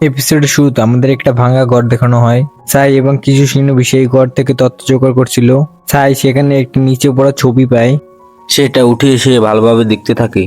এপিসোডের শুরুতে আমাদের একটা ভাঙা ঘর দেখানো হয়। সাই এবং কিছু শীর্ণ বিষয় ঘর থেকে তথ্য জোগাড় করছিল। সাই সেখানে একটি নিচে পড়া ছবি পায়। সেটা উঠে এসে ভালোভাবে দেখতে থাকে।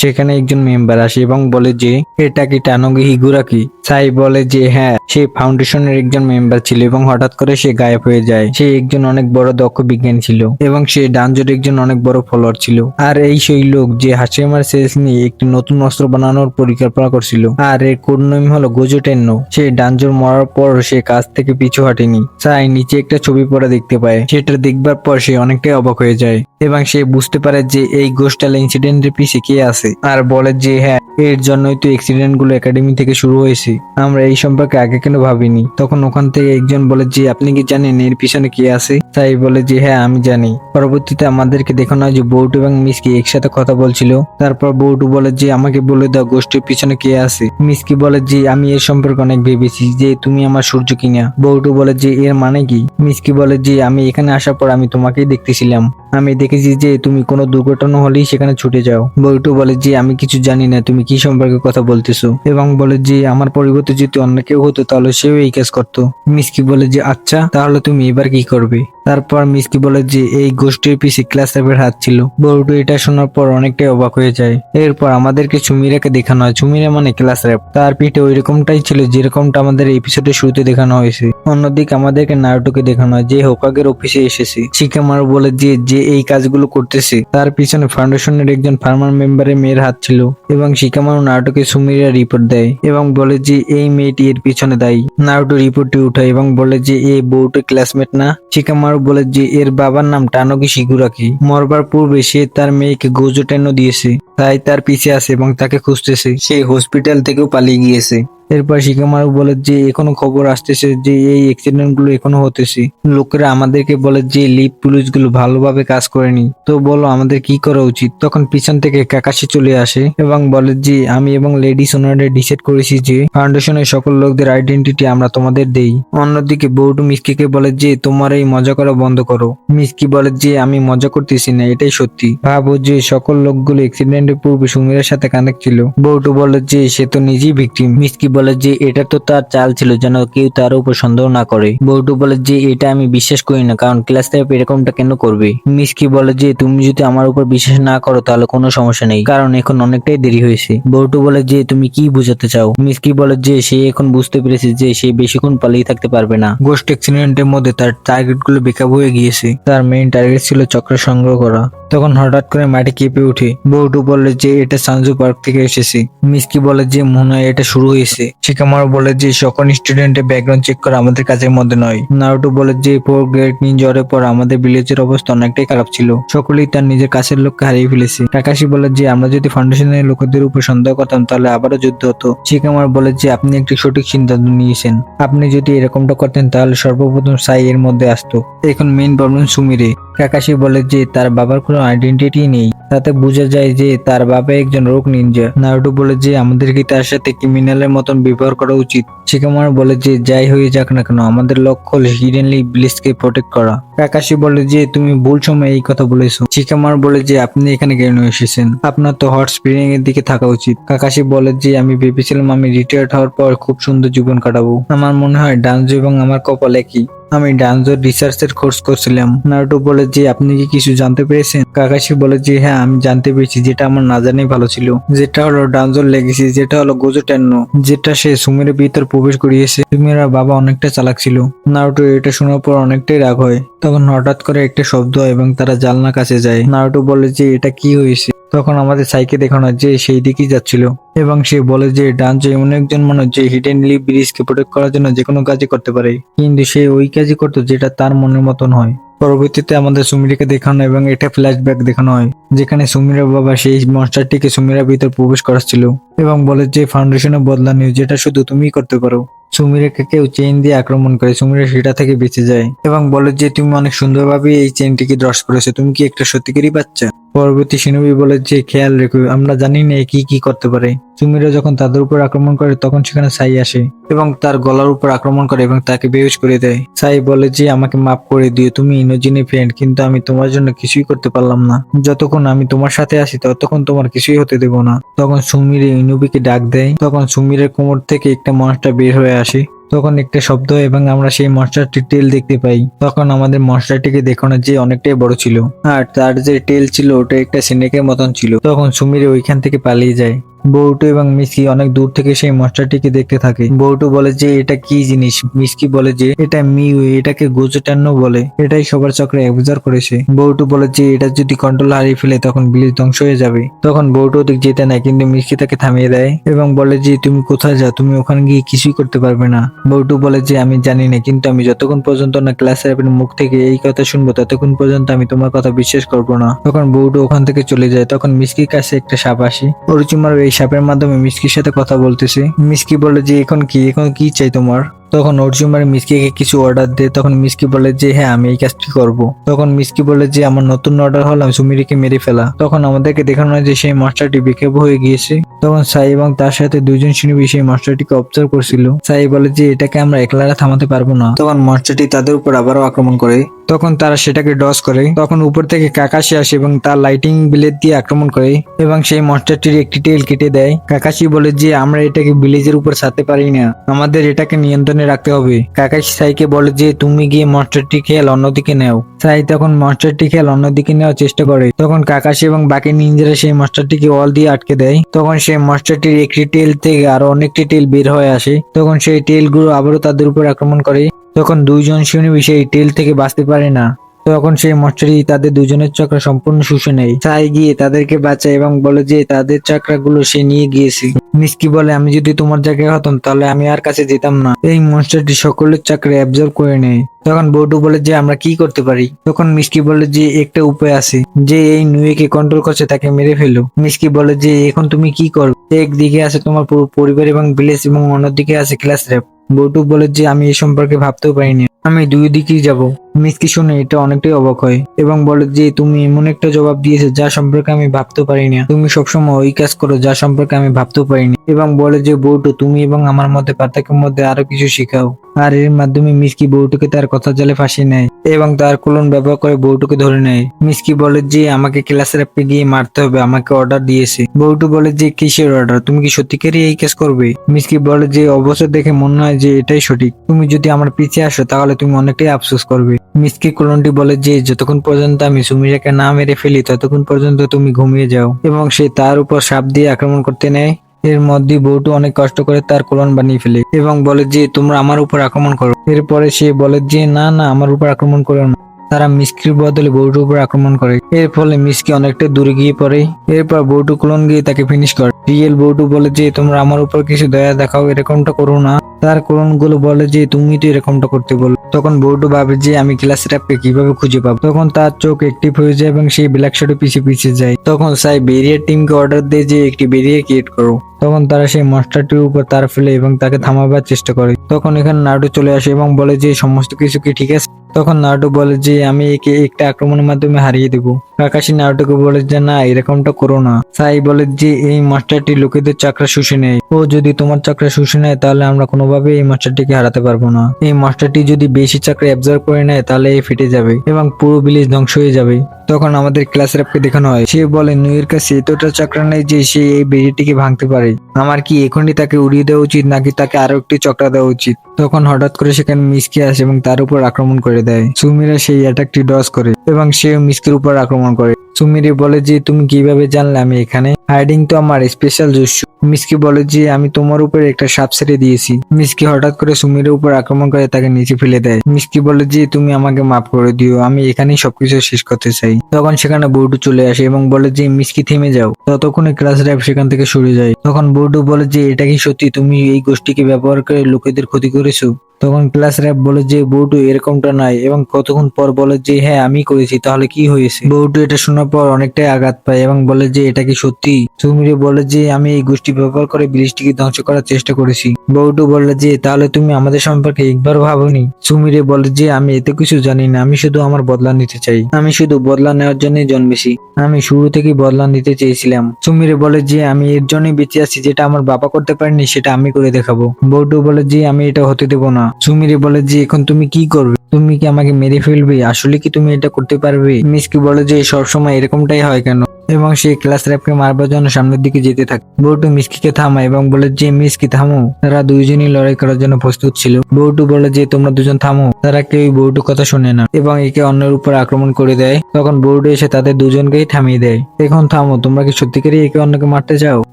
সেখানে একজন মেম্বার আসে এবং বলে যে এটা কি টানগি হিগুরাকি সাই বলে যে হ্যাঁ সে ফাউন্ডেশনের একজন মেম্বার ছিল এবং হঠাৎ করে সে গায়েব হয়ে যায়। সে একজন অনেক বড় দক্ষ বিজ্ঞানী ছিল এবং সে ডানজোর একজন অনেক বড় ফলোয়ার ছিল। আর এই সেই লোক যে হাসিমার সেলস নিয়ে একটি নতুন অস্ত্র বানানোর পরিকল্পনা করছিল। আর এর কোড হলো গোজো টেন্নো। সে ডানজোর মরার পর সে কাজ থেকে পিছু হাঁটেনি। সাই নিচে একটা ছবি পড়া দেখতে পায়। সেটা দেখবার পর সে অনেকটাই অবাক হয়ে যায় এবং সে বুঝতে পারে যে, এই গোস্টাল ইনসিডেন্টের পিছে কে আছে। আর বলে যে হ্যাঁ এর জন্যই তো অ্যাক্সিডেন্টগুলো একাডেমি থেকে শুরু হয়েছে। আমরা এই সম্পর্কে আগে কেন ভাবিনি? তখন ওখান থেকে একজন বলে যে আপনি কি জানেন এর পিছনে কে আছে? তাই বলে যে হ্যাঁ আমি জানি। পরবর্তীতে আমাদেরকে দেখানো হয় যে বউটু এবং মিসকি একসাথে কথা বলছিল। তারপর বউটু বলে যে, আমাকে বলে দাও গোষ্ঠীর পিছনে কে আছে? মিসকি বলে যে, আমি এর সম্পর্কে অনেক ভেবেছি যে, তুমি আমার সূর্য কিনা। বউটু বলে যে, এর মানে কি? মিসকি বলে যে, আমি এখানে আসার পর আমি তোমাকেই দেখতেছিলাম। আমি দেখেছি যে, তুমি কোনো দুর্ঘটনা হলেই সেখানে ছুটে যাও। বল্টু বলে যে, আমি কিছু জানি না, তুমি কি সম্পর্কে কথা বলতেছো? এবং বলে যে, আমার পরিবর্তে যদি অন্য কেউ হতো, তাহলে সেও এই কাজ করতো। মিসকি বলে যে আচ্ছা তাহলে তুমি এবার কি করবে? তারপর মিসকি বলে যে, এই গোষ্ঠীর পিছে ক্লাস র্যাপের হাত ছিল। বল্টু এটা শোনার পর অনেকটাই অবাক হয়ে যায়। এরপর আমাদেরকে সুমিরাকে দেখানো হয়। সুমিরা মানে ক্লাস র্যাপ তার পিঠে ওই রকমটাই ছিল যেরকমটা আমাদের এপিসোডের শুরুতে দেখানো হয়েছে। অন্যদিকে আমাদেরকে নারুটোকে দেখানো হয়, যে হোকাগের অফিসে এসেছে। শিকামারু বলে যে যে এই কাজগুলো করতেছে। তার পিছনে ফাউন্ডেশনের একজন ফার্মার মেম্বারের মেয়ের হাত ছিল এবং শিকামারু নারুটোকে সুমিরা রিপোর্ট দেয় এবং বলে যে, এই মেয়েটি এর পিছনে দায়ী। নারুটো রিপোর্টটি উঠায় এবং বলে যে, এ বউটি ক্লাসমেট না। শিকামারু বলে যে এর বাবার নাম টানকি শিগুরাকি। মরবার পূর্বে সে তার মেয়েকে গোজো টেনো দিয়েছে। তাই তার পিছে আছে এবং তাকে খুঁজতেছে। সে হসপিটাল থেকেও পালিয়ে গিয়েছে। এরপর শিকামারু বলে যে, এখনও খবর আসতেছে যে, এই অ্যাক্সিডেন্টগুলো এখনও হতেছে। লোকেরা আমাদেরকে বলে যে লিপ পুলিশগুলো ভালোভাবে কাজ করেনি। তো বলো, আমাদের কি করা উচিত? তখন পিছন থেকে কাকাশি চলে আসে এবং বলে যে, আমি এবং লেডি সোনারে ডিসাইড করেছি যে, ফাউন্ডেশনের সকল লোকদের আইডেন্টিটি আমরা তোমাদের দেই। অন্যদিকে বৌটু মিসকিকে বলে যে, তোমার এই মজা করা বন্ধ করো। মিসকি বলে যে, আমি মজা করতেছি না, এটাই সত্যি। ভাবো যে, সকল লোকগুলো অ্যাক্সিডেন্টের পূর্বে সুমিরের সাথে কানেক্ট ছিল। বৌটু বলে যে, সে তো নিজেই ভিকটিম মিসকি বলে যে এটা তো তার চাল ছিল যেন কেউ তার উপর সন্দেহ না করে। বৌটু বলে যে এটা আমি বিশ্বাস করি না, কারণ ক্লাস টাইপ এরকমটা কেন করবে? মিসকি বলে যে তুমি যদি আমার উপর বিশ্বাস না করো তাহলে কোনো সমস্যা নেই, কারণ এখন অনেকটাই দেরি হয়েছে। বৌটু বলে যে তুমি কি বুঝাতে চাও? মিসকি বলে যে সে এখন বুঝতে পেরেছে যে সে বেশিক্ষণ পালিয়ে থাকতে পারবে না। গোস্ট অ্যাক্সিডেন্টের মধ্যে তার টার্গেটগুলো বেকাব হয়ে গিয়েছে। তার মেইন টার্গেট ছিল চক্র সংগ্রহ করা। তখন হঠাৎ করে মাটি কেঁপে ওঠে। বৌটু বলে যে এটা সানজু পার্ক থেকে এসেছে। মিসকি বলে যে মনে হয় এটা শুরু হয়েছে। শিকামার বলে যে, সকল স্টুডেন্টের ব্যাকগ্রাউন্ড চেক করা আমাদের কাজের মধ্যে নয়। নারুটো বলে যে ফোর গ্রেড জ্বরের পর আমাদের ভিলেজের অবস্থা অনেকটাই খারাপ ছিল। সকলেই তার নিজের কাছের লোককে হারিয়ে ফেলেছে। কাকাশি বলে যে, আমরা যদি ফাউন্ডেশনের লোকেদের উপর সন্দেহ করতাম, তাহলে আবারও যুদ্ধ হতো। শিকামার বলে যে, আপনি একটি সঠিক সিদ্ধান্ত নিয়েছেন। আপনি যদি এরকমটা করতেন, তাহলে সর্বপ্রথম সাই এর মধ্যে আসতো। এখন মেইন প্রবলেম সুমিরে কাকাশি বলে যে তার বাবার কোনো আইডেন্টিটি নেই। তাতে বোঝা যায় যে তার বাবা একজন রোগ নিনজা। নারুটো বলে যে আমাদেরকে তার সাথে ক্রিমিনালের মতন ব্যবহার করা উচিত। শিকামার বলে যে যাই হয়ে যাক না কেন, আমাদের লক্ষ্য হলো হিডেনলি ব্লিসকে প্রোটেক্ট করা। কাকাশি বলে যে তুমি ভুল সময় এই কথা বলেছ। শিকামার বলে যে আপনি এখানে কেন এসেছেন? আপনার তো হট স্প্রিং এর দিকে থাকা উচিত। কাকাশি বলে যে আমি ভেবেছিলাম আমি রিটায়ার্ড হওয়ার পর খুব সুন্দর জীবন কাটাবো। আমার মনে হয় ডান্সো এবং আমার কপাল একই। আমি ডান্সোর রিসার্চের কোর্স করছিলাম। নারুটো বলে যে আপনি কি কিছু জানতে পেরেছেন? কাকাশি বলে যে হ্যাঁ আমি জানতে পেরেছি, যেটা আমার না জানাই ভালো ছিল। যেটা হলো ডান্সোর লেগেছি যেটা হলো গোজো টেন্নো, যেটা সে সুমিরের ভিতর প্রবেশ করিয়েছে। সুমিরের বাবা অনেকটা চালাক ছিল। নারুটো এটা শোনার পর অনেকটাই রাগ হয়। তখন হঠাৎ করে একটা শব্দ এবং তারা জালনা কাছে যায়। নারুটো বলে যে এটা কি হয়েছে? তখন আমাদের সাইকে দেখানো যে সেই দিকেই যাচ্ছিল এবং সে বলে যে ডান্সো এমন একজন মানুষ যে হিডেনলি ব্রিজকে প্রোটেক্ট করার জন্য যে কোনো কাজই করতে পারে। কিন্তু সে ওই কাজই করতো যেটা তার মনের মতন হয়। পরবর্তীতে আমাদের সুমিরাকে দেখানো এবং এটা ফ্ল্যাশব্যাক দেখানো হয়, যেখানে সুমিরা বাবা সেই মনস্টারটিকে সুমিরার ভিতর প্রবেশ করাচ্ছিল এবং বলে যে ফাউন্ডেশনে বদলা নিও, যেটা শুধু তুমিই করতে পারো। সুমিরাকে কেউ চেইন দিয়ে আক্রমণ করে সুমিরা সেটা থেকে বেঁচে যায় এবং বলে যে, তুমি অনেক সুন্দরভাবে এই চেইনটিকে ড্রস করেছ। তুমি কি একটা সত্যিকারই বাচ্চা? পরবর্তী সিনবি বলে, যে খেয়াল রেখো, আমরা জানি না কি কি করতে পারে। সুমিরা যখন তাদের উপর আক্রমণ করে, তখন সেখানে সাই আসে এবং তার গলার উপর আক্রমণ করে এবং তাকে বেহুশ করে দেয়। সাই বলে, যে আমাকে মাফ করে দিও, তুমি ইনোজিনি ফ্রেন্ড কিন্তু আমি তোমার জন্য কিছুই করতে পারলাম না। যতক্ষণ আমি তোমার সাথে আসি ততক্ষণ তোমার কিছুই হতে দেব না। তখন সুমিরে ইনুবিকে ডাক দেয়। তখন সুমিরের কোমর থেকে একটা মনস্টার বের হয়ে আসে। তখন একটা শব্দ এবং আমরা সেই মনস্টারটির টেল দেখতে পাই। তখন আমাদের মনস্টারটিকে দেখানো যে অনেকটাই বড় ছিল। আর তার যে টেল ছিল, ওটা একটা সিনেকের মতন ছিল। তখন সুমির ওইখান থেকে পালিয়ে যায়। বউটু এবং মিসকি অনেক দূর থেকে সেই মনস্টারটিকে দেখতে থাকে। বউটু বলে যে, এটা কি জিনিস? মিসকি বলে যে, এটা মিউ, এটাকে গোজটান্ন বলে। এটাই সবার চক্রে অবজার্ভ করেছে। বউটু বলে যে, এটা যদি কন্ট্রোল হারিয়ে ফেলে, তখন বিলিজ ধ্বংস হয়ে যাবে। তখন বউটু ওদিক যেতে নেয় কিন্তু মিসকি তাকে থামিয়ে দেয় এবং বলে যে, তুমি কোথায় যাও? তুমি ওখানে গিয়ে কিছুই করতে পারবে না। বউটু বলে যে, আমি জানি না, কিন্তু আমি যতক্ষণ পর্যন্ত না ক্লাসের আপনার মুখ থেকে এই কথা শুনব, ততক্ষণ পর্যন্ত আমি তোমার কথা বিশ্বাস করব না। তখন বউটু ওখান থেকে চলে যায়। তখন মিসকির কাছে একটা সাপ আসে। অরুচিমার এই সাপের মাধ্যমে মিসকির সাথে কথা বলতেছে। মিসকি বলে যে, এখন কি? এখন কি চাই তোমার? তখন অর্জুমার মিসকিকে কিছু অর্ডার দেয়। তখন মিসকি বলে যে হ্যাঁ আমি এই কাজটি করব। তখন মিসকি বলে যে, আমার নতুন অর্ডার হলো সুমিরিকে মেরে ফেলা। তখন আমাদেরকে দেখানো হয় যে, সেই মাস্টারটি বিক্ষেপ হয়ে গিয়েছে। তখন সাই এবং তার সাথে দুজন শিল্পী সেই মাস্টারটিকে অবজার্ভ করছিল। সাই বলে যে, এটাকে আমরা একলারা থামাতে পারব না। তখন মাস্টারটি তাদের উপর আবারও আক্রমণ করে। তখন তারা সেটাকে ডস করে, তখন উপর থেকে কাকাশি আসে এবং তার লাইটিং বিলেট দিয়ে আক্রমণ করে এবং সেই মনস্টারটির একটি টেল কেটে দেয়। কাকাশি বলে যে, আমরা এটাকে ভিলেজের উপর সাথে পারি না। আমাদের এটাকে নিয়ন্ত্রণে রাখতে হবে। কাকাশি সাইকে বলে যে, তুমি গিয়ে মনস্টারটি খেয়াল অন্যদিকে নেও। সাই তখন মনস্টারটি খেয়াল অন্যদিকে নেওয়ার চেষ্টা করে। তখন কাকাশি এবং বাকি নিনজারা সেই মনস্টারটিকে অল দিয়ে আটকে দেয়। তখন সেই মনস্টারটির একটি টেল থেকে আরও অনেকটি টেল বের হয়ে আসে। তখন সেই টেলগুলো আবারও তাদের উপর আক্রমণ করে। তখন দুইজন সৈনিক সেই টেল থেকে বাঁচতে পারে না। তখন সেই মশারি তাদের দুজনের চক্র সম্পূর্ণ শুষে নেয়। সাই গিয়ে তাদেরকে বাঁচায় এবং বলে যে, তাদের চাকরাগুলো সে নিয়ে গিয়েছে। মিসকি বলে, আমি যদি তোমার জায়গায় হতাম, তাহলে আমি আর কাছে যেতাম না। এই মনস্টারটি সকলের চাকরি অ্যাবজর্ব করে নেয়। তখন বৌটু বলে যে, আমরা কি করতে পারি? তখন মিসকি বলে যে, একটা উপায় আছে। যে এই নুয়েকে কন্ট্রোল করছে, তাকে মেরে ফেলো। মিসকি বলে যে, এখন তুমি কি করবে? একদিকে আছে তোমার পুরো পরিবার এবং ভিলেজ এবং অন্যদিকে আছে ক্লাস র্যাপ বৌটু বলে যে আমি এ সম্পর্কে ভাবতেও পারিনি। আমি দুই দিকেই যাব। মিসকি শুনে এটা অনেকটাই অবাক হয় এবং বলে যে, তুমি এমন একটা জবাব দিয়েছ যা সম্পর্কে আমি ভাবতে পারি না। তুমি সবসময় ওই কাজ করো যা সম্পর্কে আমি ভাবতেও পারিনি এবং বলে যে বউটু তুমি এবং আমার মধ্যে পার্থক্যের মধ্যে আরও কিছু শেখাও। আর এর মাধ্যমে মিসকি বউটুকে তার কথা জালে ফাঁসিয়ে নেয় এবং তার কোলন ব্যবহার করে বউটুকে ধরে নেয়। মিসকি বলে যে, আমাকে ক্লাসের আপনি গিয়ে মারতে হবে, আমাকে অর্ডার দিয়েছে। বউটু বলে যে, কিসের অর্ডার? তুমি কি সত্যিকারই এই কাজ করবে? মিসকি বলে যে অবসর দেখে মনে হয় যে এটাই সঠিক। তুমি যদি আমার পিছিয়ে আসো, তাহলে তুমি অনেকটাই আফসোস করবে। মিসকি কোলনটি বলে যে, যতক্ষণ পর্যন্ত আমি সুমিরাকে না মেরে ফেলি, ততক্ষণ পর্যন্ত তুমি ঘুমিয়ে যাও। এবং সে তার উপর সাপ দিয়ে আক্রমণ করতে নেয়। এর মধ্যে বউটু অনেক কষ্ট করে তার কোলন বানিয়ে ফেলে এবং বলে যে, তোমরা আমার উপর আক্রমণ করো। এরপরে সে বলে যে, না না, আমার উপর আক্রমণ করো না। তারা মিসকির বদলে বউটুর উপর আক্রমণ করে। এর ফলে মিসকি অনেকটা দূরে গিয়ে পড়ে। এরপর বউটু কোলন গিয়ে তাকে ফিনিশ করে। রিয়েল বউটু বলে যে, তোমরা আমার উপর কিছু দয়া দেখাও, এরকমটা করো না। তার কোলনগুলো বলে যে, তুমি তো এরকমটা করতে বলো তখন বউটু ভাবে যে আমি ক্লাস র্যাপকে কীভাবে খুঁজে পাবো? তখন তার চোখ অ্যাক্টিভ হয়ে যায় এবং সেই ব্ল্যাক শ্যাডো পিছিয়ে পিছিয়ে যায়। তখন সাই, বেরিয়ার টিমকে অর্ডার দেয় যে একটি বেরিয়ার ক্রিয়েট করো। তখন তারা সেই মনস্টারটির উপর তার ফেলে এবং তাকে থামাবার চেষ্টা করে। তখন এখানে নাটু চলে আসে এবং বলে যে, সমস্ত কিছু কি ঠিক আছে? তখন নাটু বলে যে, আমি একে একটা আক্রমণের মাধ্যমে হারিয়ে দেবো। কাকাশি নাটুকে বলে যে, না, এরকমটা করো না। সাই বলে যে, এই মাস্টারটি লোকেদের চাকরা শুষে নেয়। ও যদি তোমার চাকরা শুষে নেয়, তাহলে আমরা কোনোভাবে এই মাস্টারটিকে হারাতে পারব না। এই মাস্টারটি যদি বেশি চাকরি অ্যাবজর্ভ করে নেয়, তাহলে এ ফেটে যাবে এবং পুরো ভিলেজ ধ্বংস হয়ে যাবে। তখন আমাদের ক্লাস র্যাপকে দেখানো হয়। সে বলে, নুয়ের কাছে এতটা চাকরা নেই যে সে এই বেড়িটিকে ভাঙতে পারে। আমার কি এখনই তাকে উড়িয়ে দেওয়া উচিত, নাকি তাকে আরও একটি চক্রা দেওয়া উচিত? তখন হঠাৎ করে সেখানে মিসকে আসে এবং তার উপর আক্রমণ করে দেয়। সুমিরা সেই অ্যাটাকটি ডস করে এবং সেও মিসকের উপর আক্রমণ করে। সুমিরে বলে, যে তুমি কীভাবে জানলে আমি এখানে? হাইডিং তো আমার স্পেশাল জস্যু মিসকি বলে যে, আমি তোমার উপর একটা সাপ ছেড়ে দিয়েছি। মিসকি হঠাৎ করে সুমিরের উপর আক্রমণ করে তাকে নিচে ফেলে দেয়। মিসকি বলে যে, তুমি আমাকে মাফ করে দিও, আমি এখানেই সবকিছু শেষ করতে চাই। তখন সেখানে বৌডু চলে আসে এবং বলে যে, মিসকি থেমে যাও। ততক্ষণে ক্লাস র্যাপ সেখান থেকে সরে যায়। তখন বৌডু বলে যে, এটা কি সত্যি? তুমি এই গোষ্ঠীকে ব্যবহার করে লোকেদের ক্ষতি করেছ? তখন ক্লাস র্যাপ বলে যে বউটু এরকমটা নাই এবং কতক্ষণ পর বলে যে হ্যাঁ আমি করেছি, তাহলে কি হয়েছে? বউটু এটা শোনার পর অনেকটাই আঘাত পায় এবং বলে যে, এটা কি সত্যি? সুমিরে বলে যে, আমি এই গোষ্ঠী ব্যবহার করে ব্রিজটিকে ধ্বংস করার চেষ্টা করেছি। বউটু বলে যে, তাহলে তুমি আমাদের সম্পর্কে একবার ভাবনি? সুমিরে বলে যে, আমি এত কিছু জানি না। আমি শুধু আমার বদলা নিতে চাই। আমি শুধু বদলা নেওয়ার জন্যই জন্মেছি। আমি শুরু থেকেই বদলা নিতে চেয়েছিলাম। সুমিরে বলে যে, আমি এর জন্যই বেঁচে আছি যেটা আমার বাবা করতে পারেনি, সেটা আমি করে দেখাবো। বউটু বলে যে, আমি এটা হতে দেবো না। সুমিরে বলে যে, এখন তুমি কি করবে? তুমি কি আমাকে মেরে ফেলবে? আসলে কি তুমি এটা করতে পারবে? মিসকি বলে যে, সবসময় এরকমটাই হয় কেন? এবং সে ক্লাস র্যাপকে মারবার জন্য সামনের দিকে যেতে থাকে। বউটু মিসকিকে থামায় এবং বলে যে মিসকি থামো। তারা দুইজনই লড়াই করার জন্য প্রস্তুত ছিল। বউটু বলে যে তোমরা দুজন থামো। তারা কেউই বউটু কথা শোনে না এবং একে অন্যের উপর আক্রমণ করে দেয়। তখন বউটু এসে তাদের দুজনকেই থামিয়ে দেয়। এখন থামো তোমরা কি সত্যিকারই একে অন্যকে মারতে চাও?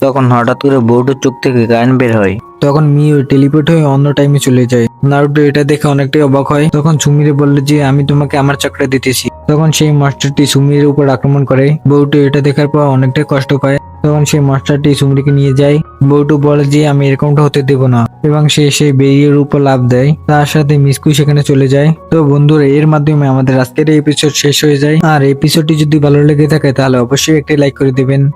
তখন হঠাৎ করে বউটোর চোখ থেকে গান বের হয়। তখন মিও টেলিপোর্ট হয়ে অন্য টাইমে চলে যায়। নারুটো এটা দেখে অনেকটাই অবাক হয়। তখন সুমিরে বলল যে আমি তোমাকে আমার চাকরি দিতেছি। তখন সেই মাস্টারটি সুমিরের উপর আক্রমণ করে। বউটু এটা দেখার পর অনেকটাই কষ্ট পায়। তখন সেই মাস্টারটি চুমড়িকে নিয়ে যায়। বউটু বলে যে, আমি এরকমটা হতে দেব না। এবং সে সেই বেরিয়ের উপর লাভ দেয়। তার সাথে মিসকু সেখানে চলে যায়। তো বন্ধুরা, এর মাধ্যমে আমাদের আজকের এপিসোড শেষ হয়ে যায়। আর এপিসোডটি যদি ভালো লেগে থাকে, তাহলে অবশ্যই একটি লাইক করে দিবেন।